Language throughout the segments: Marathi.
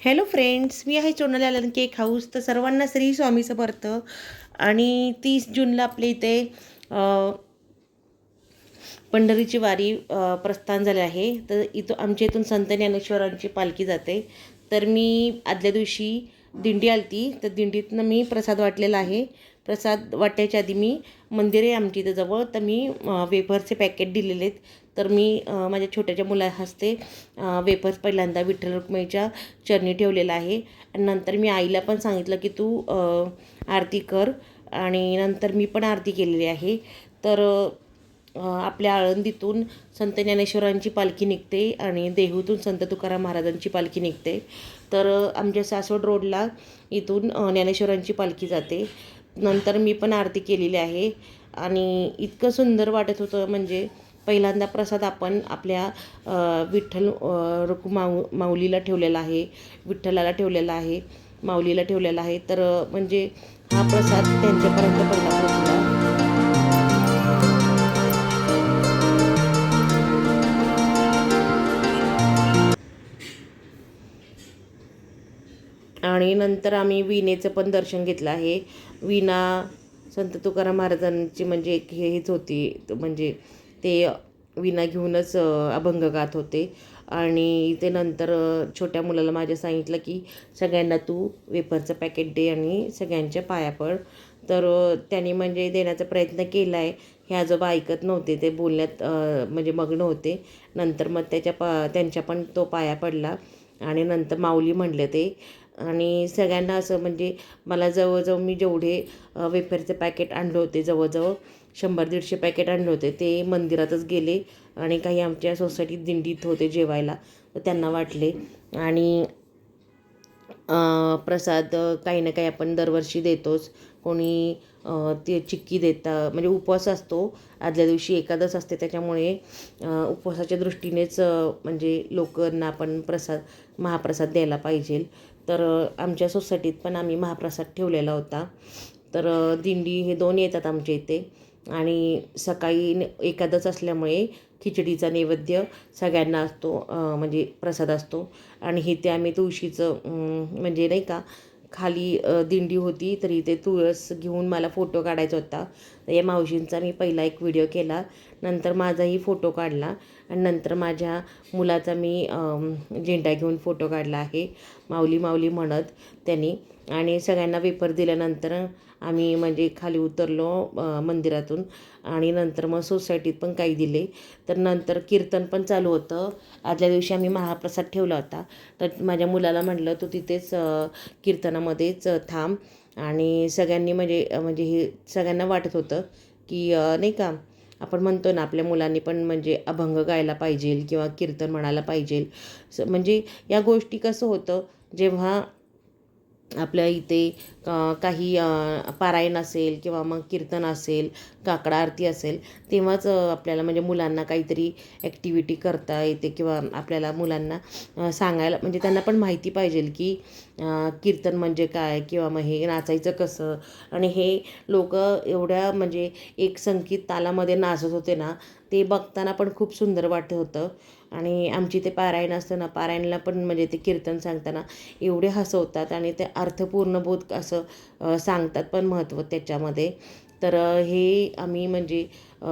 हॅलो फ्रेंड्स मी आहे चोनाला आलन केक हाऊस तर सर्वांना श्री स्वामी समर्थ. आणि तीस जूनला आपल्या इथे पंढरीची वारी प्रस्थान झाले आहे. तर इथं आमच्या इथून संत ज्ञानेश्वरांची पालखी जाते. तर मी आदल्या दिवशी दिंडी आलती. तर दिंडीतनं मी प्रसाद वाटलेला आहे. प्रसाद वाटायच्या आधी मी मंदिर आहे आमच्या इथं जवळ. तर मी वेफर्सचे वेफरचे पॅकेट दिलेले आहेत तर मी माझ्या छोट्याच्या मुला हस्ते वेफर्स पहिल्यांदा विठ्ठल रुक्मईच्या चरणी ठेवलेला आहे. आणि नंतर मी आईला पण सांगितलं की तू आरती कर. आणि नंतर मी पण आरती केलेली आहे. तर आपल्या आळंदीतून संत ज्ञानेश्वरांची पालखी निघते आणि देहूतून संत तुकाराम महाराजांची पालखी निघते. तर आमच्या सासवड रोडला इथून ज्ञानेश्वरांची पालखी जाते. नंतर मी पण आरती केलेली आहे. आणि इतकं सुंदर वाटत होतं म्हणजे पहिल्यांदा प्रसाद आपण आपल्या विठ्ठल अ, माऊ माऊलीला ठेवलेला आहे. विठ्ठलाला ठेवलेला आहे. माऊलीला ठेवलेला आहे. तर म्हणजे हा प्रसाद त्यांच्यापर्यंत आणि नंतर आम्ही विणेचं पण दर्शन घेतलं आहे. विणा संत तुकाराम महाराजांची म्हणजे एक हे हेच होती म्हणजे ते विणा घेऊनच अभंग गात होते. आणि ते नंतर छोट्या मुलाला माझ्या सांगितलं की सगळ्यांना तू वेफरचं पॅकेट दे आणि सगळ्यांच्या पाया पड. तर त्यांनी म्हणजे देण्याचा प्रयत्न केला आहे हे आजोबा ऐकत नव्हते ते बोलण्यात म्हणजे मग्न होते. नंतर मग त्याच्या पा त्यांच्या पण तो पाया पडला. आणि नंतर माऊली म्हणले ते आणि सगळ्यांना असं म्हणजे मला जवळजवळ मी जेवढे वेफरचे पॅकेट आणले होते जवळजवळ शंभर दीडशे पॅकेट आणले होते ते मंदिरातच गेले आणि काही आमच्या सोसायटीत दिंडीत होते जेवायला तर त्यांना वाटले. आणि प्रसाद काही ना काही आपण दरवर्षी देतोच. कोणी ते चिक्की देता म्हणजे उपवास असतो. आदल्या दिवशी एकादश असते त्याच्यामुळे उपवासाच्या दृष्टीनेच म्हणजे लोकांना आपण प्रसाद महाप्रसाद द्यायला पाहिजे. तर आमच्या सोसायटीत पण आम्ही महाप्रसाद ठेवलेला होता. तर दिंडी हे दोन येतात आमच्या इथे आणि सकाळी न- असल्यामुळे खिचडीचा नैवेद्य सगळ्यांना असतो म्हणजे प्रसाद असतो. आणि हे ते आम्ही तुळशीचं म्हणजे नाही का खाली दिंडी होती तरी ते तुळस घेऊन मला फोटो काढायचा होता. या मावशींचा मी पहिला एक व्हिडिओ केला. नंतर माझाही फोटो काढला. आणि नंतर माझ्या मुलाचा मी झेंडा घेऊन फोटो काढला आहे. माऊली माऊली म्हणत त्यांनी. आणि सगळ्यांना वेपर दिल्यानंतर आम्ही म्हणजे खाली उतरलो मंदिरातून. आणि नंतर मग सोसायटीत पण काही दिले. तर नंतर कीर्तन पण चालू होतं. आदल्या दिवशी आम्ही महाप्रसाद ठेवला होता. तर माझ्या मुलाला म्हटलं तू तिथेच कीर्तनामध्येच थांब. आणि सगळ्यांनी म्हणजे म्हणजे हे सगळ्यांना वाटत होतं की नाही का आपण म्हणतो ना आपल्या मुलांनी पण म्हणजे अभंग गायला पाहिजे किंवा कीर्तन म्हणायला पाहिजे स म्हणजे या गोष्टी कसं होतं जेव्हा आपल्या इथे काही पारायण असेल किंवा मग कीर्तन असेल काकडा आरती असेल तेव्हाच आपल्याला म्हणजे मुलांना काहीतरी ॲक्टिव्हिटी करता येते किंवा आपल्याला मुलांना सांगायला म्हणजे त्यांना पण माहिती पाहिजे की कीर्तन म्हणजे काय किंवा मग हे नाचायचं कसं? आणि हे लोक एवढ्या म्हणजे एक संगीत तालामध्ये नाचत होते ना ते बघताना पण खूप सुंदर वाटत होतं. आणि आमची ते पारायण असतं ना पारायणला पण म्हणजे ते कीर्तन सांगताना एवढे हसवतात आणि ते अर्थपूर्ण बोध असं सांगतात पण महत्त्व त्याच्यामध्ये. तर हे आम्ही म्हणजे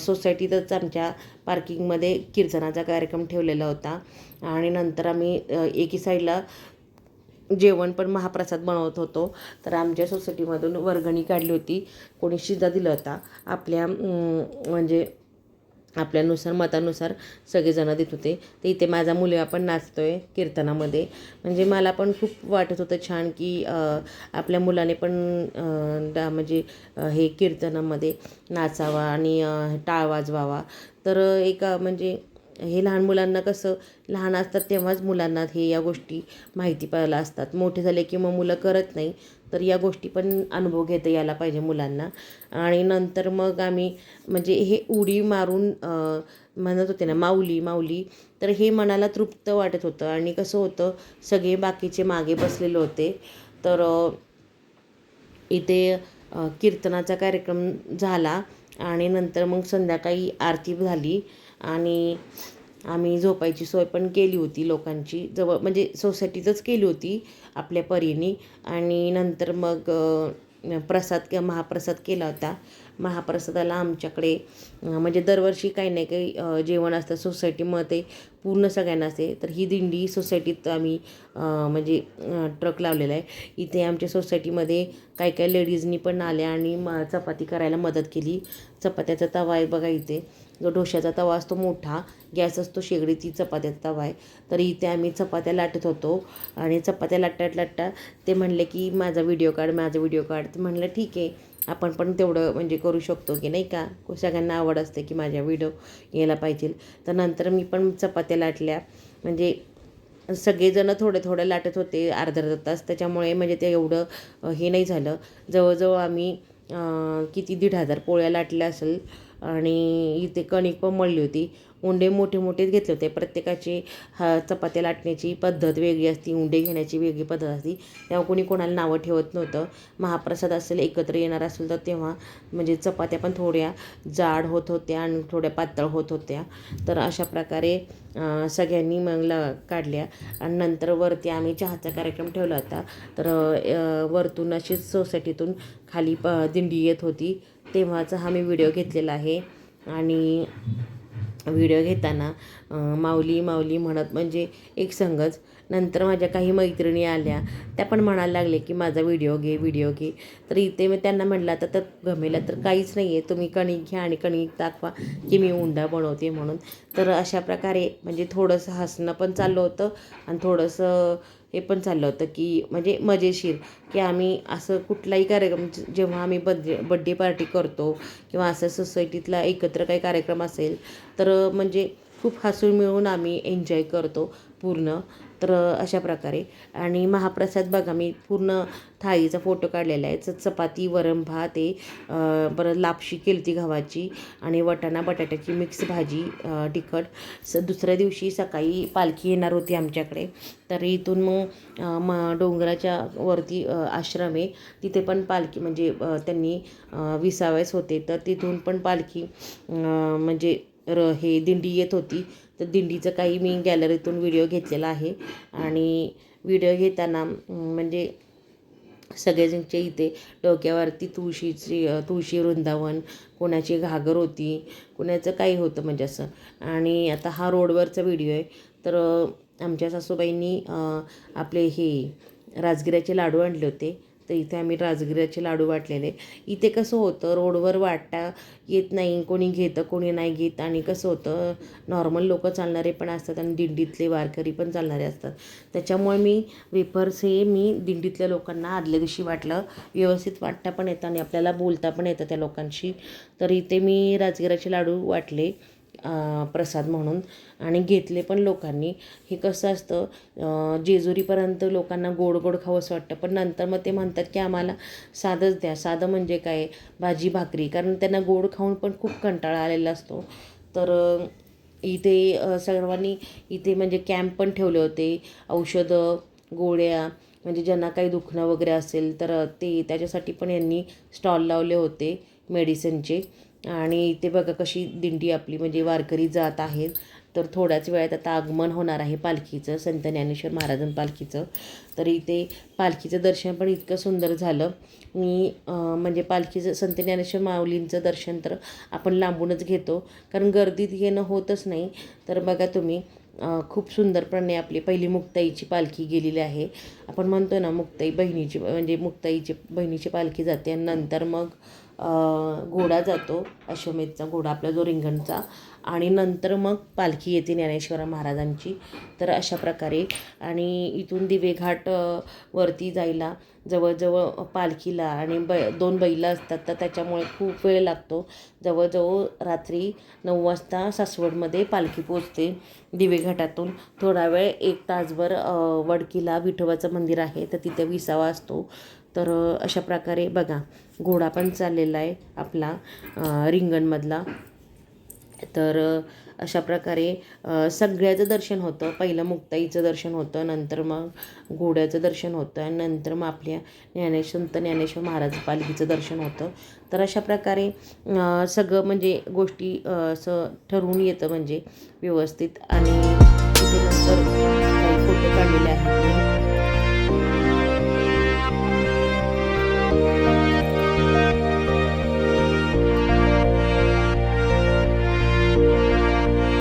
सोसायटीतच आमच्या पार्किंगमध्ये कीर्तनाचा कार्यक्रम ठेवलेला होता. आणि नंतर आम्ही एकी साईडला जेवण पण महाप्रसाद बनवत होतो. तर आमच्या सोसायटीमधून वर्गणी काढली होती. कोणी शिदा दिला होता. आपल्या म्हणजे आपल्यानुसार मतानुसार सगळेजणं देत होते. तर इथे माझा मुलगा पण नाचतो आहे कीर्तनामध्ये. म्हणजे मला पण खूप वाटत होतं छान की आपल्या मुलाने पण डा म्हणजे हे कीर्तनामध्ये नाचावा आणि टाळ वाजवावा. तर एका म्हणजे हे लहान मुलांना कसं लहान असतात तेव्हाच मुलांना हे या गोष्टी माहिती पाहायला असतात. मोठे झाले की मग मुलं करत नाही. तर या गोष्टी पण अनुभव घेता यायला पाहिजे मुलांना. आणि नंतर मग आम्ही म्हणजे हे उडी मारून म्हणत होते ना माऊली माऊली तर हे मनाला तृप्त वाटत होतं. आणि कसं होतं सगळे बाकीचे मागे बसलेले होते. तर इथे कीर्तनाचा कार्यक्रम झाला. आणि नंतर मग संध्याकाळी आरती झाली. आणि आम्ही झोपायची सोय पण केली होती लोकांची. जवळ म्हणजे सोसायटीतच केली होती आपल्या परीने. आणि नंतर मग प्रसाद किंवा महाप्रसाद केला होता. महाप्रसादाला आमच्याकडे म्हणजे दरवर्षी काही नाही काही जेवण असतं सोसायटीमध्ये पूर्ण सगळ्यांना असते. तर ही दिंडी सोसायटीत आम्ही म्हणजे ट्रक लावलेला आहे. इथे आमच्या सोसायटीमध्ये काही काही लेडीजनी पण आल्या आणि म चपाती करायला मदत केली. चपात्याचा तवा आहे बघा इथे. जो डोश्याचा तवा असतो मोठा गॅस असतो शेगडीची चपात्याचा तवा आहे. तर इथे आम्ही चपात्या लाटत होतो. आणि चपात्या लाटत लाटता ते म्हणले की माझा व्हिडिओ काढ माझा व्हिडिओ काढ. तर म्हणलं ठीक आहे. आपण पण तेवढं म्हणजे करू शकतो की नाही का? सगळ्यांना आवड असते की माझ्या व्हिडिओ यायला पाहिजे. तर नंतर मी पण चपात्या लाटल्या. म्हणजे सगळेजणं थोडे थोडे लाटत होते अर्धा अर्धा तास. त्याच्यामुळे म्हणजे ते एवढं हे नाही झालं. जवळजवळ आम्ही किती दीड हजार पोळ्या लाटल्या असेल आणि इथे कणिक पण मळली होती. उंडे मोठे मोठेच घेतले होते. प्रत्येकाची हा चपात्या लाटण्याची पद्धत वेगळी असती उंडे घेण्याची वेगळी पद्धत असती. तेव्हा कोणी कोणाला नावं ठेवत नव्हतं. महाप्रसाद असेल एकत्र येणार असेल तर तेव्हा म्हणजे चपात्या पण थोड्या जाड होत होत्या आणि थोड्या पातळ होत होत्या. तर अशा प्रकारे सगळ्यांनी मग ला काढल्या. आणि नंतर वरती आम्ही चहाचा कार्यक्रम ठेवला होता. तर वरतून अशीच सोसायटीतून खाली प दिंडी येत होती. तेव्हाचा हा मी व्हिडिओ घेतलेला आहे. आणि व्हिडिओ घेताना माऊली माऊली म्हणत म्हणजे एक संघच नंतर माझ्या काही मैत्रिणी आल्या त्या पण म्हणायला लागले की माझा व्हिडिओ घे व्हिडिओ घे. तर इथे मी त्यांना म्हटलं आता तर गमेला तर काहीच नाही आहे तुम्ही कणिक घ्या आणि कणिक दाखवा की मी उंडा बनवते म्हणून. तर अशा प्रकारे म्हणजे थोडंसं हसणं पण चाललं होतं आणि थोडंसं हे पण चाललं होतं की म्हणजे मजेशीर की आम्ही असं कुठलाही कार्यक्रम जेव्हा आम्ही बड्डे बड्डे पार्टी करतो किंवा असं सोसायटीतला एकत्र काही कार्यक्रम असेल तर म्हणजे खूप हसून मिळून आम्ही एन्जॉय करतो पूर्ण. तर अशा प्रकारे. आणि महाप्रसाद बघा मी पूर्ण थाळीचा फोटो काढलेला आहे. च चपाती वरण भात आहे परत लापशी केली ती गव्हाची आणि वटाणा बटाट्याची मिक्स भाजी तिखट. स दुसऱ्या दिवशी सकाळी पालखी येणार होती आमच्याकडे. तर इथून मग म डोंगराच्या वरती आश्रम आहे. तिथे पण पालखी म्हणजे त्यांनी अं, विसावयास होते. तर तिथून पण पालखी म्हणजे र हे दिंडी येत होती. तर दिंडीचं काही मी गॅलरीतून व्हिडिओ घेतलेला आहे. आणि व्हिडिओ घेताना म्हणजे सगळ्याजणच्या इथे डोक्यावरती तुळशीची तुळशी वृंदावन कोणाची घागर होती कोणाचं काही होतं म्हणजे असं. आणि आता हा रोडवरचा व्हिडिओ आहे. तर आमच्या सासूबाईंनी आपले हे राजगिऱ्याचे लाडू आणले होते. तर इथे आम्ही राजगिऱ्याचे लाडू वाटलेले. इथे कसं होतं रोडवर वाटता येत नाही कोणी घेतं कोणी नाही घेत आणि कसं होतं नॉर्मल लोक चालणारे पण असतात आणि दिंडीतले वारकरी पण चालणारे असतात. त्याच्यामुळे मी वेफर्स हे मी दिंडीतल्या लोकांना आदल्या दिवशी वाटलं. व्यवस्थित वाटता पण येतं आणि आपल्याला बोलता पण येतं त्या लोकांशी. तर इथे मी राजगिराचे लाडू वाटले. प्रसाद म्हणून. आणि घेतले पण लोकांनी. हे कसं असतं जेजुरीपर्यंत लोकांना गोड गोड खावंसं वाटतं. पण नंतर मग ते म्हणतात की आम्हाला साधंच द्या. साधं म्हणजे काय? भाजी भाकरी. कारण त्यांना गोड खाऊन पण खूप कंटाळा आलेला असतो. तर इथे सर्वांनी इथे म्हणजे कॅम्प पण ठेवले होते. औषधं गोळ्या म्हणजे ज्यांना काही दुखणं वगैरे असेल तर ते त्याच्यासाठी पण यांनी स्टॉल लावले होते. मेडिसिनचे आणि इथे बघा कशी दिंडी आपली म्हणजे वारकरी जात आहेत. तर थोड्याच वेळात आता आगमन होणार आहे पालखीचं संत ज्ञानेश्वर महाराजां पालखीचं. तर इथे पालखीचं दर्शन पण इतकं सुंदर झालं. मी म्हणजे पालखीचं संत ज्ञानेश्वर माऊलींचं दर्शन तर आपण लांबूनच घेतो. कारण गर्दीत घेणं होतच नाही. तर बघा तुम्ही खूप सुंदरपणे आपली पहिली मुक्ताईची पालखी गेलेली आहे. आपण म्हणतो ना मुक्ताई बहिणीची म्हणजे मुक्ताईची बहिणीची पालखी जाते. आणि नंतर मग घोडा जातो अश्वमेधचा घोडा आपला जो रिंगणचा. आणि नंतर मग पालखी येते ज्ञानेश्वर महाराजांची. तर अशा प्रकारे आणि इथून दिवेघाट वरती जायला जवळजवळ पालखीला आणि बै दोन बैलं असतात तर त्याच्यामुळे खूप वेळ लागतो. जवळजवळ रात्री नऊ वाजता सासवडमध्ये पालखी पोचते दिवेघाटातून. थोडा वेळ एक तासभर वडकीला विठोबाचं मंदिर आहे तर तिथे विसावा असतो. तर अशा प्रकारे बघा घोडा पण चाललेला आहे आपला रिंगणमधला. तर अशा प्रकारे सगळ्याचं दर्शन होतं. पहिलं मुक्ताईचं दर्शन होतं नंतर मग घोड्याचं दर्शन होतं आणि नंतर मग आपल्या ज्ञानेश संत ज्ञानेश्वर महाराज पालखीचं दर्शन होतं. तर अशा प्रकारे सगळं म्हणजे गोष्टी असं ठरवून येतं म्हणजे व्यवस्थित आणि तिथे नंतर काही फोटो काढलेले आहेत.